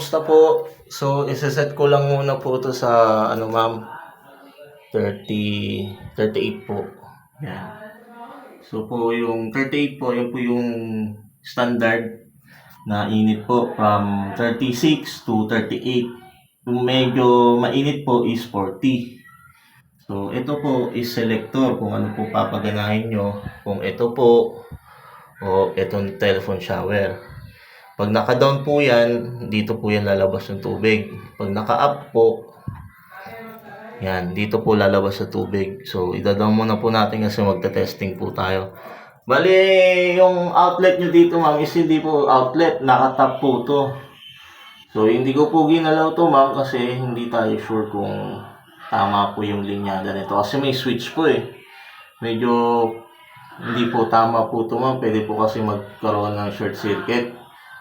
kamusta po? So, isa-set ko lang muna po to sa, ano ma'am, 30, 38 po. Yan. So po, yung 38 po, yun po yung standard na init po from 36 to 38. Yung medyo mainit po is 40. So, ito po is selector kung ano po papaganahin nyo. Kung ito po o itong telephone shower. Pag naka-down po yan, dito po yan lalabas ng tubig. Pag naka-up po, yan, dito po lalabas sa tubig. So, idadaan muna po natin kasi magta-testing po tayo. Bali, yung outlet nyo dito, ma'am, is hindi po outlet, nakatap po to. So, hindi ko po ginalaw to, ma'am, kasi hindi tayo sure kung tama po yung linyada nito. Kasi may switch po eh. Medyo hindi po tama po to, ma'am. Pwede po kasi magkaroon ng short circuit.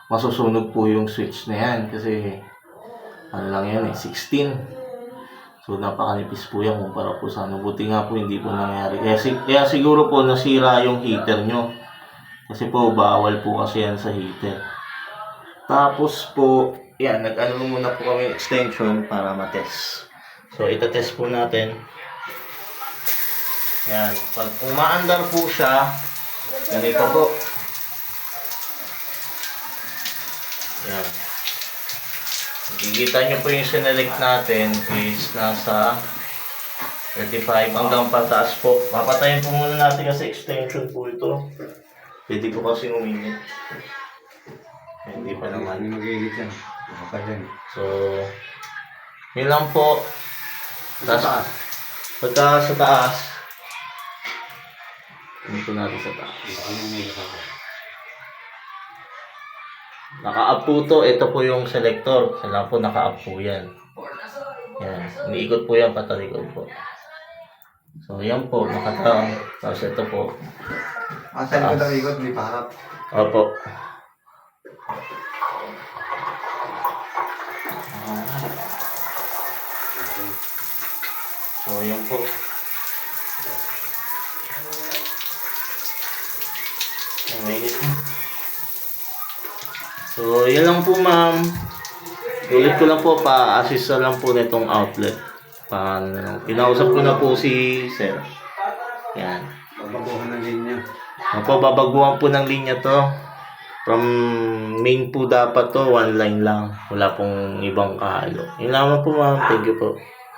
Masusunog po yung switch na yan kasi ano lang yan eh, 16. So, napakanipis po yan kumpara po sa ano. Buti nga po hindi po nangyari. Kaya, si- kaya siguro po nasira yung heater nyo. Kasi po, bawal po kasi yan sa heater. Tapos po, yan, nag-ano muna po kami extension para matest. So, itatest po natin. Yan. Pag umaandar po siya, ganito po. Yan. Kikita nyo po yung sinelect natin is nasa 35 hanggang pataas po. Papatayin po muna natin kasi extension po ito. Pwede po kasi uminit. Hindi pa naman. Hindi mag-iigit yan. Baka yan. So, yun lang po. Sa taas. Pagka sa taas, hindi po natin sa taas. Baka yung may. Naka-up po to. Ito po yung selector. Sa lang po naka-up po yan. Yan. Iniikot po yan patalikod po. So, yan po. Nakataon. Tapos ito po. Ah, saan ko daw ikot? Hindi pa harap. Opo. So, yan po. Ang mainit na. So, yan lang po ma'am. Ulit ko lang po, pa-assist na lang po nitong outlet. Pa, ano, pinausap ko na po si sir. Yan. Babaguhan ng linya. Opo, babaguhan po ng linya to. From main po dapat to, one line lang. Wala pong ibang kahalo. Yun lamang po ma'am. Thank you po.